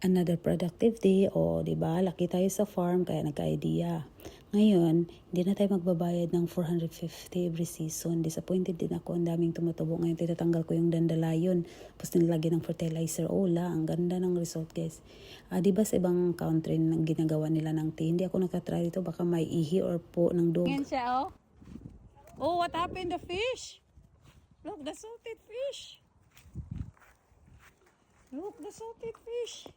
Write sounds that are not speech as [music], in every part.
another productive day o 'di ba laki tayo sa farm kaya nagka-idea. Ngayon, hindi na tayo magbabayad ng 450 every season. Disappointed din ako. Ang daming tumutubo. Ngayon, tinatanggal ko yung dandelion. Tapos nilalagyan ng fertilizer. Oh, la, ang ganda ng result, guys. Ah, di ba sa ibang country nang ginagawa nila ng tea? Hindi ako nakatry dito. Baka may ihi or po ng dog. Yan siya, oh. Oh, what happened to fish? Look, the salted fish. Look, the salted fish.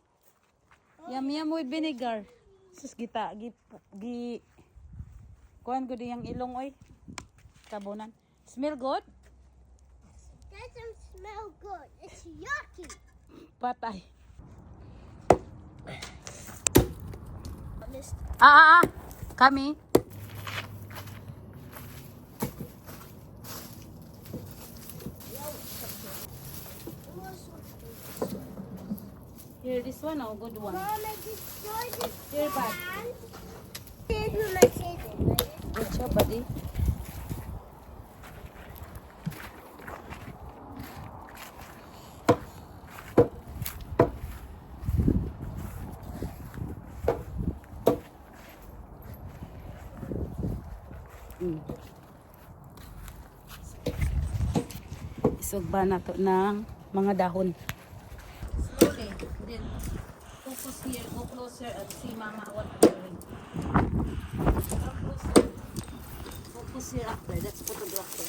Yum yum with vinegar. Sus gita, gi, gi, kuhan ko di yung ilong oy. Tabunan. Smell good? Doesn't smell good. It's yucky. Patay. Ah, ah, ah. Kami. Here, this one, oh, good one. Here, bud. Good job, buddy. Isugba na to ng mga dahon. Focus here. Go closer and see mama what you're doing. Focus here after. That's photography.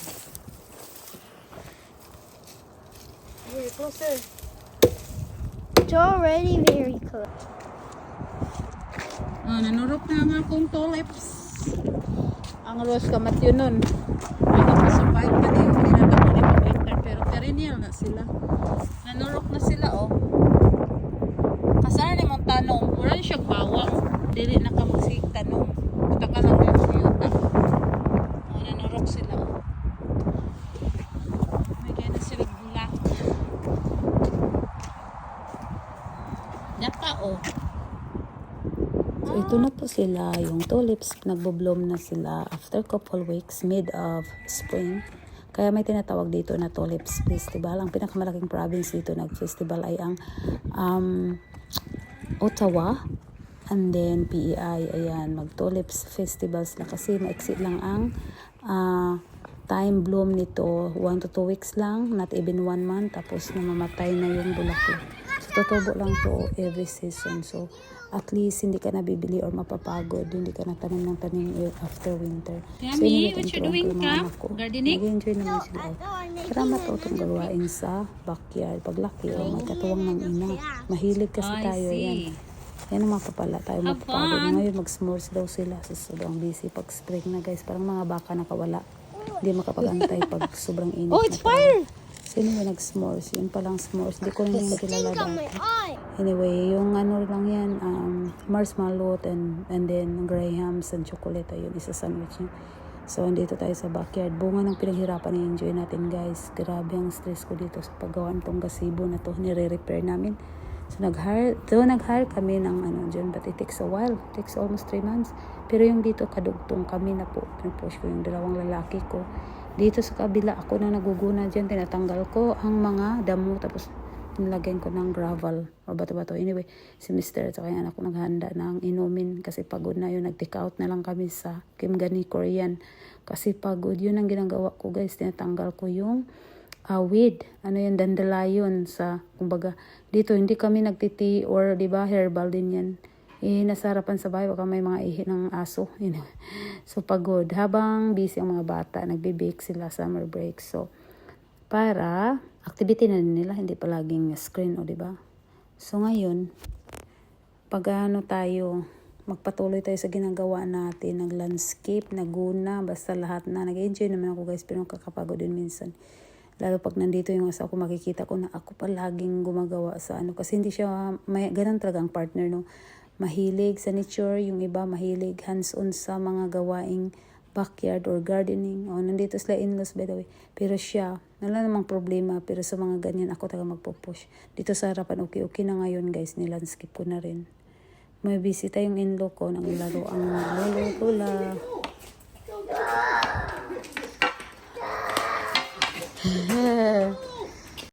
Here, closer. It's already very close. Ah, nanurok na ang akong tulips. Ang rose kamat yun nun. Ay, nakasurvive pa din. Hindi na ito pa winter. Pero perennial na sila. Nanurok na sila, oh. Kasana ni mong tanong. Wala siya bawang. Dili na ka magsig tanong. Buta ka lang yung siyuta. Oh, nanurok sila, oh. May kaya na sila bulak. Daka, oh. Ito na po sila, yung tulips, nagbo-bloom na sila after couple weeks, mid of spring. Kaya may tinatawag dito na Tulips Festival. Ang pinakamalaking province dito nag-festival ay ang um, Ottawa and then PEI. Ayan, mag-Tulips Festivals na kasi maiksi lang ang ah, time bloom nito. 1 to 2 weeks lang, not even 1 month. Tapos namamatay na yung bulaklak. So, tutubo lang to every season. So, at least hindi ka nabibili or mapapagod. Hindi ka na tanim ng tanim after winter. Yummy, anyway, what you tinturuan ko doing, Ka? Gardening? Nag-enjoy naman sila. Para matuto gawain sa backyard. Paglaki o magkatuwang ng ina. Mahilig kasi I tayo yan. Yan ang mapapala tayo mapapagod. Ngayon mag-s'mores daw sila. So, sobrang busy pag spring na guys. Parang mga baka nakawala. Hindi makapag-antay pag sobrang init. Oh, it's fire! Sino yung nag-s'mores? Yun palang s'mores. Hindi ko rin yung kilala dati. Anyway, yung ano lang yan, um, marshmallow and, and then grahams and chocolate, ayun, isa sandwich niya. So, andito tayo sa backyard. Bunga ng pinaghirapan ni enjoy natin, guys. Grabe ang stress ko dito sa paggawa nitong gazebo na to. Nire-repair namin. So, nag-hire, so, nag-hire kami ng ano dyan, but it takes a while. It takes almost 3 months. Pero yung dito, kadugtong kami na po. Pinupush ko yung dalawang lalaki ko. Dito sa kabila, ako na naguguna dyan. Tinatanggal ko ang mga damo. Tapos, nilagyan ko ng gravel or bato-bato. Anyway, si Mr. at yung anak ko naghanda ng inumin kasi pagod na yun. Nag-take out na lang kami sa Kimgani Korean. Kasi pagod yun ang ginagawa ko guys. Tinatanggal ko yung uh, weed. Ano yung dandelion sa, kumbaga, dito hindi kami nagtiti or di ba herbal din yan. Eh, nasa harapan sa bahay, baka may mga ihi ng aso. [laughs] Yun. so, pagod. Habang busy ang mga bata, nagbe-bake sila summer break. So, para activity na nila, hindi palaging screen, o ba? So, ngayon, pag ano tayo, magpatuloy tayo sa ginagawa natin, nag-landscape, naguna, basta lahat na. Nag-enjoy naman ako guys, pero kakapagod din minsan. Lalo pag nandito yung asa ko, makikita ko na ako pa laging gumagawa sa ano. Kasi hindi siya, may, ganun talaga ang partner, no? Mahilig sa nature, yung iba mahilig hands-on sa mga gawaing backyard or gardening. O, nandito sila in-laws by the way. Pero siya, wala namang problema. Pero sa mga ganyan, ako talaga magpo-push. Dito sa harapan, okay-okay na ngayon guys. Nilandscape ko na rin. May bisita yung in-law ko. Naglaro ang lolo, lola.